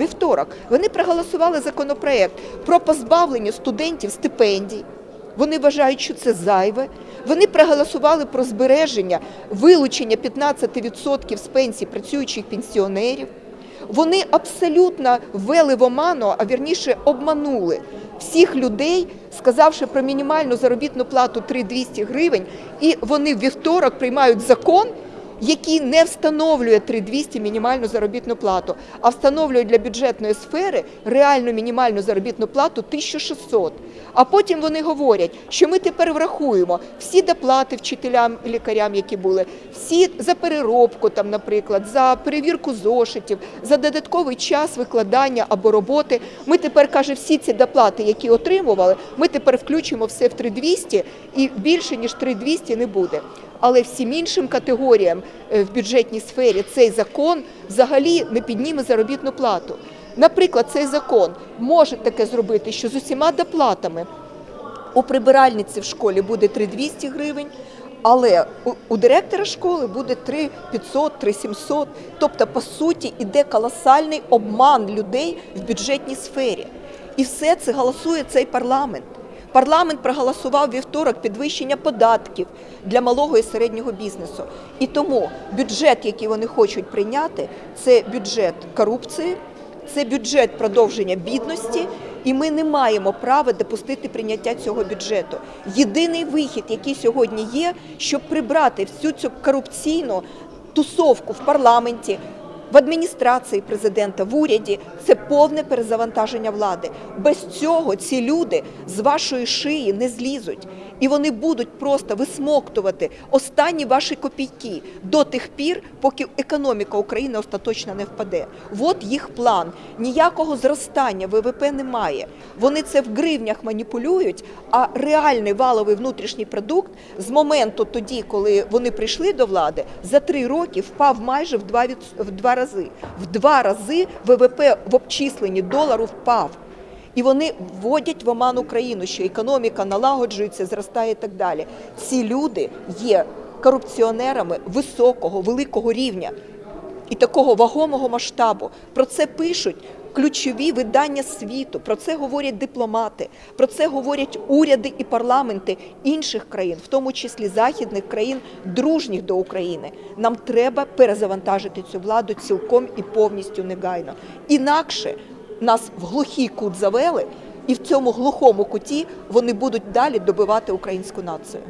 вівторок. Вони проголосували законопроект про позбавлення студентів стипендій. Вони вважають, що це зайве. Вони проголосували про збереження вилучення 15% з пенсій працюючих пенсіонерів. Вони абсолютно ввели в оману, а вірніше обманули всіх людей, сказавши про мінімальну заробітну плату 3200 гривень, і вони в вівторок приймають закон, який не встановлює 3200 мінімальну заробітну плату, а встановлює для бюджетної сфери реальну мінімальну заробітну плату 1600. А потім вони говорять, що ми тепер врахуємо всі доплати вчителям і лікарям, які були, всі за переробку, там, наприклад, за перевірку зошитів, за додатковий час викладання або роботи. Ми тепер каже, всі ці доплати, які отримували, ми тепер включимо все в 3200 і більше ніж 3200 не буде. Але всім іншим категоріям е, в бюджетній сфері цей закон взагалі не підніме заробітну плату. Наприклад, цей закон може таке зробити, що з усіма доплатами у прибиральниці в школі буде 3200 гривень, але у, директора школи буде 3500, 3700. Тобто, по суті, іде колосальний обман людей в бюджетній сфері. І все це голосує цей парламент. Парламент проголосував вівторок підвищення податків для малого і середнього бізнесу. І тому бюджет, який вони хочуть прийняти, це бюджет корупції, це бюджет продовження бідності, і ми не маємо права допустити прийняття цього бюджету. Єдиний вихід, який сьогодні є, щоб прибрати всю цю корупційну тусовку в парламенті. В адміністрації президента в уряді це повне перезавантаження влади. Без цього ці люди з вашої шиї не злізуть, і вони будуть просто висмоктувати останні ваші копійки до тих пір, поки економіка України остаточно не впаде. От їх план. Ніякого зростання ВВП немає. Вони це в гривнях маніпулюють. А реальний валовий внутрішній продукт з моменту тоді, коли вони прийшли до влади, за три роки впав майже в два від в два рази. В два рази ВВП в обчисленні долару впав. І вони вводять в оман Україну, що економіка налагоджується, зростає і так далі. Ці люди є корупціонерами високого, великого рівня і такого вагомого масштабу. Про це пишуть ключові видання світу, про це говорять дипломати, про це говорять уряди і парламенти інших країн, в тому числі західних країн, дружніх до України. Нам треба перезавантажити цю владу цілком і повністю негайно. Інакше нас в глухий кут завели, і в цьому глухому куті вони будуть далі добивати українську націю.